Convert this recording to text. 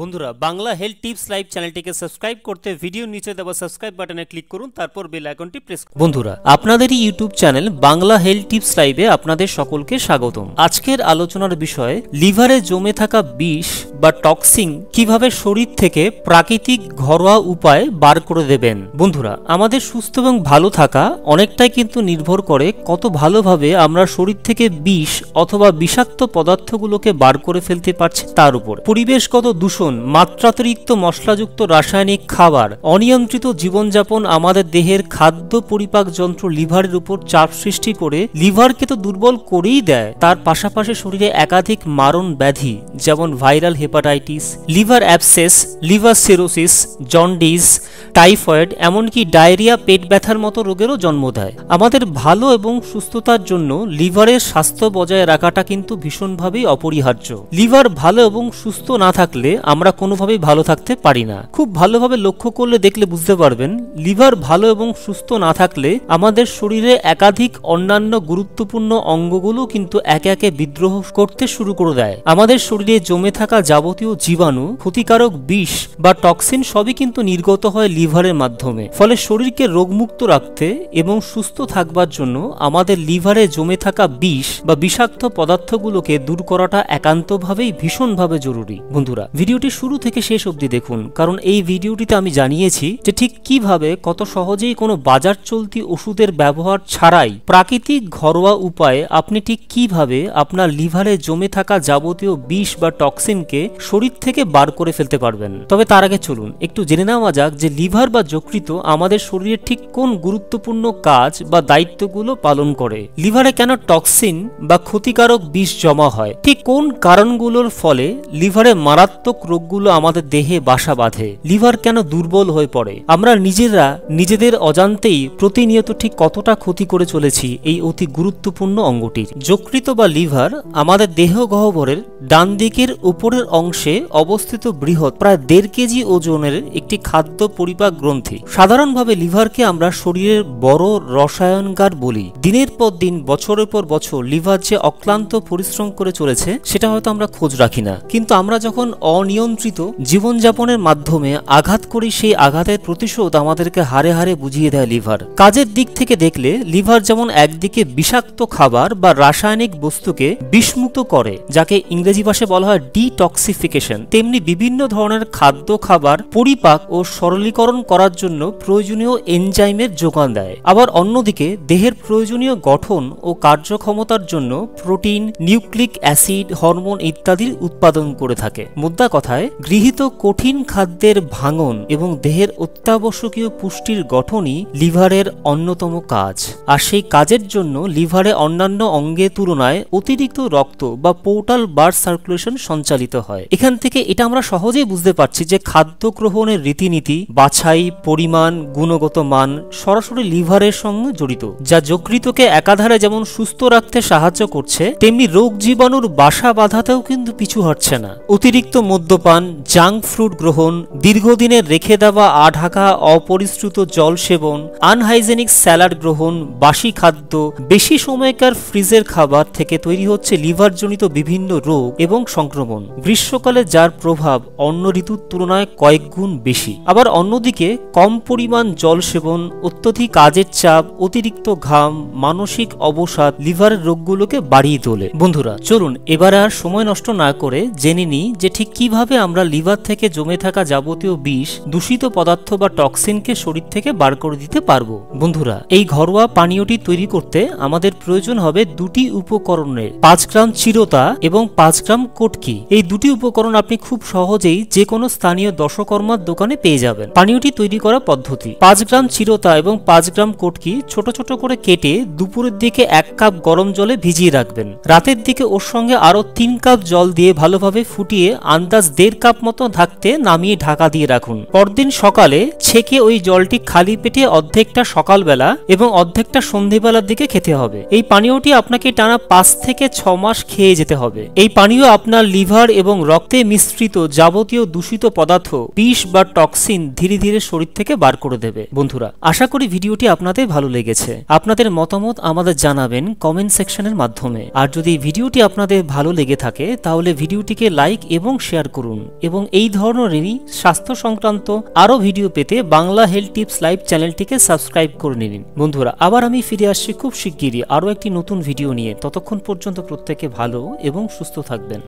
বন্ধুরা, Bangla health tips live চ্যানেলটিকে subscribe করতে ভিডিও নিচে দেওয়া সাবস্ক্রাইব বাটনে ক্লিক করুন, তারপর বেল আইকনটি প্রেস করুন। বন্ধুরা, আপনাদেরই YouTube channel Bangla health tips লাইভে আপনাদের সকলকে স্বাগতম। আজকের আলোচনার বিষয়, লিভারে জমে থাকা বিষ বা টক্সিন কীভাবে শরীর থেকে প্রাকৃতিক ঘরোয়া উপায় বার করে দেবেন? বন্ধুরা, আমাদের সুস্থ এবং ভালো থাকা অনেকটাই কিন্তু নির্ভর করে কত ভালোভাবে আমরা শরীর থেকে বিষ অথবা বিষাক্ত পদার্থগুলোকে বার করে ফেলতে পারছি তার উপর। পরিবেশগত দূষণ মাত্রাতিরিক্ত মশলাযুক্ত রাসায়নিক খাবার, অনিয়ন্ত্রিত জীবনযাপন আমাদের দেহের খাদ্য পরিপাক যন্ত্র লিভারের উপর চাপ সৃষ্টি করে লিভারকে তো দুর্বল করেই দেয়। তার পাশাপাশি শরীরে একাধিক মারণ ব্যাধি, যেমন viral hepatitis, liver abscess, liver cirrhosis, jaundice, typhoid, এমনকি ডায়রিয়া, পেট ব্যথার মতো রোগেরও জন্ম দেয়। আমাদের ভালো এবং সুস্থতার জন্য লিভারের স্বাস্থ্য বজায় রাখাটা কিন্তু ভীষণভাবেই অপরিহার্য। লিভার ভালো এবং সুস্থ না থাকলে আমরা কোনোভাবেই ভালো থাকতে পারি না। খুব ভালোভাবে লক্ষ্য করলে দেখলে বুঝতে পারবেন, লিভার ভালো এবং সুস্থ না থাকলে আমাদের শরীরে একাধিক অন্যান্য গুরুত্বপূর্ণ অঙ্গগুলো কিন্তু একে একে বিদ্রোহ করতে শুরু করে দেয়। আমাদের শরীরে জমে থাকা যাবতীয় জীবাণু, ক্ষতিকারক বিষ বা টক্সিন সবই কিন্তু নির্গত হয় লিভারের মাধ্যমে। ফলে শরীরকে রোগমুক্ত রাখতে এবং সুস্থ থাকবার জন্য আমাদের লিভারে জমে থাকা বিষ বা বিষাক্ত পদার্থগুলোকে দূর করাটা একান্তভাবেই ভীষণভাবে জরুরি। বন্ধুরা, ভিডিওটি শুরু থেকে শেষ অবধি দেখুন, কারণ এই ভিডিওটিতে আমি জানিয়েছি যে ঠিক কীভাবে কত সহজেই কোনো বাজার চলতি ওষুধের ব্যবহার ছাড়াই প্রাকৃতিক ঘরোয়া উপায়ে আপনি ঠিক কীভাবে আপনার লিভারে জমে থাকা যাবতীয় বিষ বা টক্সিনকে শরীর থেকে বার করে ফেলতে পারবেন। তবে তার আগে চলুন, একটু জেনে নেওয়া যাক যে লিভার বা যকৃত আমাদের শরীরের ঠিক কোন গুরুত্বপূর্ণ কাজ বা দায়িত্বগুলো পালন করে? লিভারে কেন টক্সিন বা ক্ষতিকারক বিষ জমা হয়? ঠিক কোন কারণগুলোর ফলে লিভারে মারাত্মক রোগগুলো আমাদের দেহে বাসা বাঁধে। লিভার কেন দুর্বল হয়ে পড়ে? আমরা নিজেরা, নিজেদের অজান্তেই প্রতিনিয়ত ঠিক কতটা ক্ষতি করে চলেছি এই অতি গুরুত্বপূর্ণ অঙ্গটির। যকৃত বা লিভার আমাদের দেহ গহ্বরের ডান দিকের উপরের অংশে অবস্থিত বৃহৎ, প্রায় দেড় কেজি ওজনের একটি খাদ্য পরিপাক গ্রন্থি। সাধারণভাবে লিভারকে আমরা শরীরের বড় রসায়নগার বলি। দিনের পর দিন, বছরের পর বছর লিভার যে অক্লান্ত পরিশ্রম করে চলেছে, সেটা হয়তো আমরা খোঁজ রাখি না। কিন্তু আমরা যখন অনিয়ন্ত্রিত জীবনযাপনের মাধ্যমে আঘাত করি সেই আঘাতের প্রতিশোধ আমাদেরকে হারে হারে বুঝিয়ে দেয় লিভার। কাজের দিক থেকে দেখলে লিভার যেমন একদিকে বিষাক্ত খাবার বা রাসায়নিক বস্তুকে বিষমুক্ত করে, যাকে ইংরেজি ভাষায় বলা হয় ডিটক্সিফিকেশন তেমনি বিভিন্ন ধরনের খাদ্য খাবার পরিপাক ও সরলীকরণ করার জন্য প্রয়োজনীয় এনজাইমের যোগান দেয়। আবার অন্যদিকে দেহের প্রয়োজনীয় গঠন ও কার্যক্ষমতার জন্য প্রোটিন, নিউক্লিক অ্যাসিড, হরমোন ইত্যাদির উৎপাদন করে থাকে। মুদ্রা কথায় গৃহীত কঠিন খাদ্যের ভাঙন এবং দেহের অত্যাবশ্যকীয় পুষ্টির গঠনই লিভারের অন্যতম কাজ। আর সেই কাজের জন্য লিভারে অন্যান্য অঙ্গের তুলনায় অতিরিক্ত রক্ত বা পোর্টাল বার্ড সার্কুলেশন সঞ্চালিত হয়। এখান থেকে এটা আমরা সহজেই বুঝতে পারছি যে খাদ্য গ্রহণের রীতিনীতি, বাছাই, পরিমাণ, গুণগত মান সরাসরি লিভারের সঙ্গে জড়িত, যা যকৃতকে একাধারে যেমন সুস্থ রাখতে সাহায্য করছে, তেমনি রোগ জীবাণুর বাসা বাধাতেও কিন্তু পিছু হটছে না। অতিরিক্ত মদ্যপান জাঙ্ক ফ্রুট গ্রহণ, দীর্ঘদিনের রেখে দেওয়া আঢাকা অপরিশ্রুত জল সেবন, আনহাইজেনিক স্যালাড গ্রহণ, বাসি খাদ্য, বেশি সময়কার ফ্রিজের খাবার থেকে তৈরি হচ্ছে লিভারজনিত বিভিন্ন রোগ এবং সংক্রমণ। গ্রীষ্মকালে যার প্রভাব অন্য ঋতুর তুলনায় কয়েক গুণ বেশি। আবার অন্যদিকে, কম পরিমাণ জল সেবন, অত্যধিক কাজের চাপ, অতিরিক্ত ঘাম, মানসিক অবসাদ লিভারের রোগগুলোকে বাড়িয়ে তোলে। বন্ধুরা, চলুন এবার আর সময় নষ্ট না করে জেনে নিই যে ঠিক কীভাবে আমরা লিভার থেকে জমে থাকা যাবতীয় বিষ, দূষিত পদার্থ বা টক্সিনকে শরীর থেকে বার করে দিতে পারব? বন্ধুরা, এই ঘরোয়া পানীয়টি তৈরি করতে আমাদের প্রয়োজন হবে দুটি উপকরণের, পাঁচ গ্রাম চিরতা এবং পাঁচ গ্রাম কটকি। এই দুটি উপকরণ আপনি খুব সহজেই যে কোনো স্থানীয় দশকর্মার দোকানে পেয়ে যাবেন। পানীয়টি তৈরি করা পদ্ধতি, পাঁচ গ্রাম চিরতা এবং পাঁচ গ্রাম কটকি ছোট ছোট করে কেটে দুপুরের দিকে এক কাপ গরম জলে ভিজিয়ে রাখবেন। রাতের দিকে ওর সঙ্গে আরও তিন কাপ জল দিয়ে ভালোভাবে ফুটিয়ে আন্দাজ দেড় কাপ মতো থাকতে নামিয়ে ঢাকা দিয়ে রাখুন। পরদিন সকালে ছেঁকে ওই জলটি খালি পেটে অর্ধেকটা সকালবেলা এবং অর্ধেকটা সন্ধেবেলার দিকে খেতে হবে। এই পানীয়টি আপনাকে টানা পাঁচ থেকে ছ মাস খেয়ে যেতে হবে। এই পানীয় আপনার লিভার এবং রক্তে মিশ্রিত যাবতীয় দূষিত পদার্থ, বিষ বা টক্সিন ধীরে ধীরে শরীর থেকে বার করে দেবে। বন্ধুরা, আশা করি ভিডিওটি আপনাদের ভালো লেগেছে। আপনাদের মতামত আমাদের জানাবেন কমেন্ট সেকশনের মাধ্যমে। আর যদি ভিডিওটি আপনাদের ভালো লেগে থাকে, তাহলে ভিডিওটিকে লাইক এবং শেয়ার করুন। করুন এবং এই ধরনেরই স্বাস্থ্য সংক্রান্ত আরও ভিডিও পেতে বাংলা হেলথ টিপস লাইভ চ্যানেলটিকে সাবস্ক্রাইব করে নিন। বন্ধুরা, আবার আমি ফিরে আসছি খুব শিগগিরই আরও একটি নতুন ভিডিও নিয়ে। ততক্ষণ পর্যন্ত প্রত্যেকে ভালো এবং সুস্থ থাকবেন।